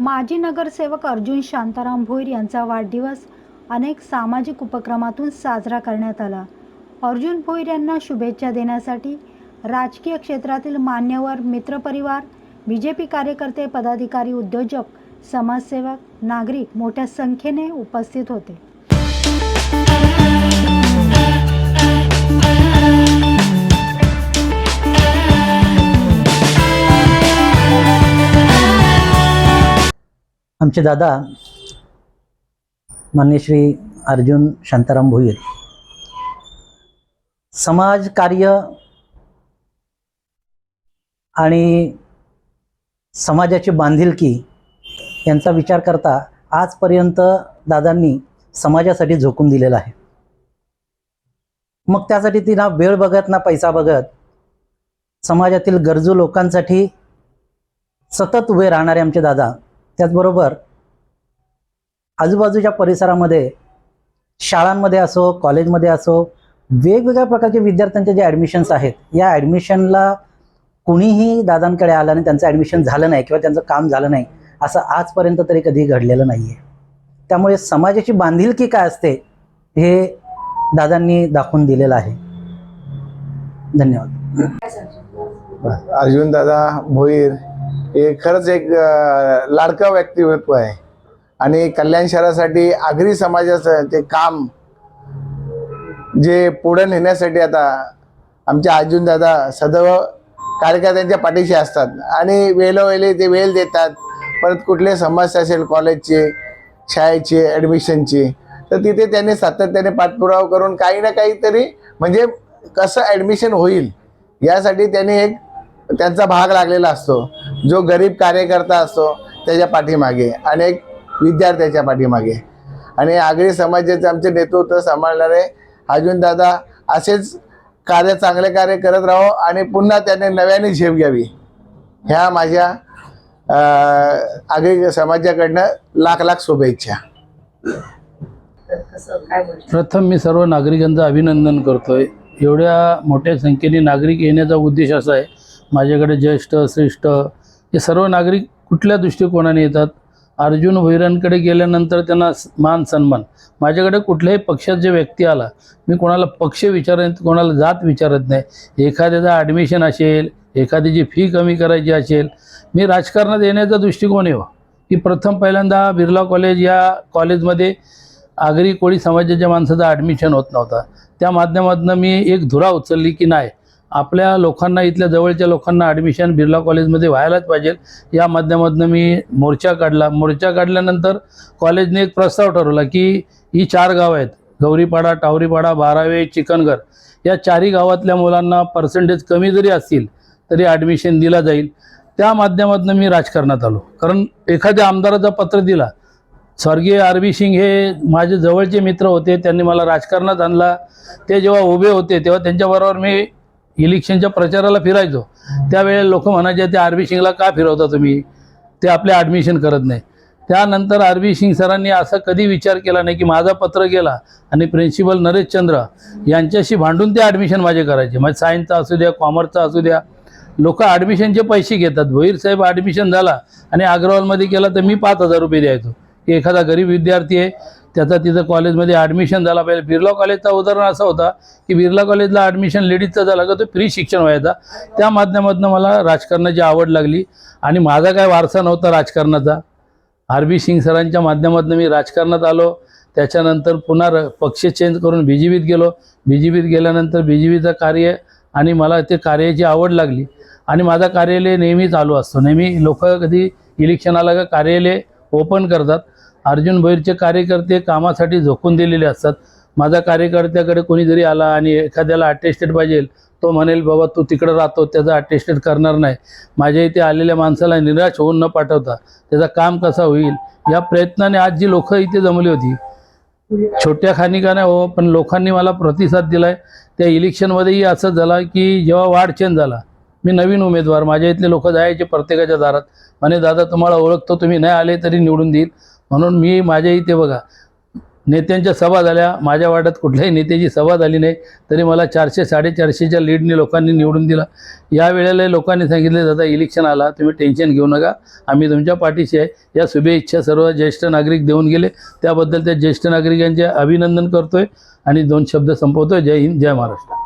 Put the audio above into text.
माजी नगरसेवक अर्जुन शांताराम भोईर यांचा वाढदिवस अनेक सामाजिक उपक्रमातून साजरा करण्यात आला. अर्जुन भोईर यांना शुभेच्छा देण्यासाठी राजकीय क्षेत्रातील मान्यवर मित्रपरिवार बी जे पी कार्यकर्ते पदाधिकारी उद्योजक समाजसेवक नागरिक मोठ्या संख्येने उपस्थित होते. आमचे दादा मान्य श्री अर्जुन शांताराम भोईर. समाज कार्य आणि समाजाची बांधिलकी यांचा विचार करता आजपर्यंत दादांनी समाजासाठी झोकून दिलेला आहे. मग त्यासाठी ती ना वेळ बघत ना पैसा बघत समाजातील गरजू लोकांसाठी सतत उभे राहणारे आमचे दादा त्याचबरोबर आजूबाजूच्या परिसरामध्ये शाळांमध्ये असो कॉलेजमध्ये असो वेगवेगळ्या प्रकारचे विद्यार्थ्यांचे जे ॲडमिशन्स आहेत या ॲडमिशनला कुणीही दादांकडे आलं आणि त्यांचं ॲडमिशन झालं नाही किंवा त्यांचं काम झालं नाही असं आजपर्यंत तरी कधी घडलेलं नाही आहे त्यामुळे समाजाची बांधिलकी काय असते हे दादांनी दाखवून दिलेलं आहे. धन्यवाद. अर्जुन दादा भोईर. हे खरंच एक लाडकं व्यक्तिमत्व आहे. आणि कल्याण शहरासाठी आगरी समाजाचं ते काम जे पुढे नेण्यासाठी आता आमच्या अर्जुन दादा सदैव कार्यकर्त्यांच्या पाठीशी असतात. आणि वेळोवेळी ते वेळ देतात. परत कुठले समस्या असेल कॉलेजचे शाळेचे ॲडमिशनची तर तिथे त्यांनी सातत्याने पाठपुरावा करून काही ना काहीतरी म्हणजे कसं ॲडमिशन होईल यासाठी त्यांनी एक त्यांचा भाग लागलेला असतो. जो गरीब कार्यकर्ता असतो त्याच्या पाठीमागे आणि एक विद्यार्थ्याच्या पाठीमागे. आणि आगरी समाजाचे आमचे नेतृत्व सांभाळणारे अजून दादा असेच कार्य चांगले कार्य करत राहो आणि पुन्हा त्याने नव्याने झेप घ्यावी. ह्या माझ्या आगळी आगरी समाजाकडनं लाख लाख शुभेच्छा. प्रथम मी सर्व नागरिकांचं अभिनंदन करतोय. एवढ्या मोठ्या संख्येने नागरिक येण्याचा उद्देश असा आहे. माझ्याकडे ज्येष्ठ श्रेष्ठ हे सर्व नागरिक कुठल्या दृष्टिकोनाने येतात? अर्जुन भैरांकडे गेल्यानंतर त्यांना मान सन्मान. माझ्याकडे कुठल्याही पक्षात जे व्यक्ती आला मी कोणाला पक्ष विचारत कोणाला जात विचारत नाही. एखाद्याचं ॲडमिशन असेल एखाद्याची फी कमी करायची असेल मी राजकारणात येण्याचा दृष्टिकोन आहे हो. की प्रथम पहिल्यांदा बिर्ला कॉलेज या कॉलेजमध्ये आगरी कोळी समाजाच्या माणसाचं ॲडमिशन होत नव्हता. त्या माध्यमातून मी एक धुरा उचलली की नाही आपल्या लोकांना इथल्या जवळच्या लोकांना ॲडमिशन बिर्ला कॉलेजमध्ये व्हायलाच पाहिजे. या माध्यमातून मी मोर्चा काढला. मोर्चा काढल्यानंतर कॉलेजने एक प्रस्ताव ठरवला की ही चार गावं आहेत. गौरीपाडा टावरीपाडा बारावे चिकनगर. या चारही गावातल्या मुलांना पर्सेंटेज कमी जरी असतील तरी ॲडमिशन दिला जाईल. त्या माध्यमातून मी राजकारणात आलो. कारण एखाद्या आमदाराचा पत्र दिला स्वर्गीय आर बी सिंग हे माझे जवळचे मित्र होते त्यांनी मला राजकारणात आणला. ते जेव्हा उभे होते तेव्हा त्यांच्याबरोबर मी इलेक्शनच्या प्रचाराला फिरायचो. त्यावेळेला लोक म्हणायचे ते आर बी सिंगला का फिरवता तुम्ही? ते आपले ॲडमिशन करत नाही. त्यानंतर आर बी सिंग सरांनी असा कधी विचार केला नाही की माझा पत्र गेला आणि प्रिन्सिपल नरेश चंद्र यांच्याशी भांडून ते ॲडमिशन माझे करायचे. म्हणजे सायन्सचा असू द्या कॉमर्सचा असू द्या लोक ॲडमिशनचे पैसे घेतात. भोईर साहेब ॲडमिशन झाला आणि अग्रवालमध्ये केला तर मी पाच हजार रुपये द्यायचो. की एखादा गरीब विद्यार्थी आहे त्याचा तिथं कॉलेजमध्ये ॲडमिशन झाला पाहिजे. बिर्ला कॉलेजचा उदाहरण असा होता की बिर्ला कॉलेजला ॲडमिशन लेडीजचा झाला का तो फ्री शिक्षण व्हायचा. त्या माध्यमातून मला राजकारणाची आवड लागली आणि माझा काय वारसा नव्हता राजकारणाचा. आर बी सिंग सरांच्या माध्यमातून मी राजकारणात आलो. त्याच्यानंतर पुन्हा र पक्ष चेंज करून बी जी पीत गेलो. बी जी पीत गेल्यानंतर बी जे बीचं कार्य आणि मला ते कार्याची आवड लागली. आणि माझा कार्यालय नेहमी चालू असतो. नेहमी लोक कधी इलेक्शन आलं का कार्यालय ओपन करतात. अर्जुन भैरचे कार्यकर्ते कामासाठी झोकून दिलेले असतात. माझा कार्यकर्त्याकडे कोणी जरी आला आणि एखाद्याला अटेस्टेड पाहिजे तो म्हणेल बाबा तू तिकडं राहतो त्याचा अटेस्टेड करणार नाही. माझ्या इथे आलेल्या माणसाला निराश होऊन न पाठवता त्याचा काम कसा होईल या प्रयत्नाने आज जी लोकं इथे जमली होती. छोट्या खानिका नाही हो पण लोकांनी मला प्रतिसाद दिलाय. त्या इलेक्शनमध्येही असं झालं की जेव्हा वाढ चेंज झाला मी नवीन उमेदवार माझ्या इथले लोक जायचे प्रत्येकाच्या दारात. म्हणे दादा तुम्हाला ओळखतो तुम्ही नाही आले तरी निवडून देईल. म्हणून मी माझ्या इथे बघा नेत्यांच्या सभा झाल्या. माझ्या वाड्यात कुठल्याही नेत्याची सभा झाली नाही तरी मला चारशे साडेचारशेच्या लीडने लोकांनी निवडून दिला. या वेळेला लोकांनी सांगितले दादा इलेक्शन आला तुम्ही टेन्शन घेऊ नका. आम्ही तुमच्या पाठीशी आहे. या शुभेच्छा सर्व ज्येष्ठ नागरिक देऊन गेले. त्याबद्दल त्या ज्येष्ठ नागरिकांचे अभिनंदन करतोय आणि दोन शब्द संपवतोय. जय हिंद जय महाराष्ट्र.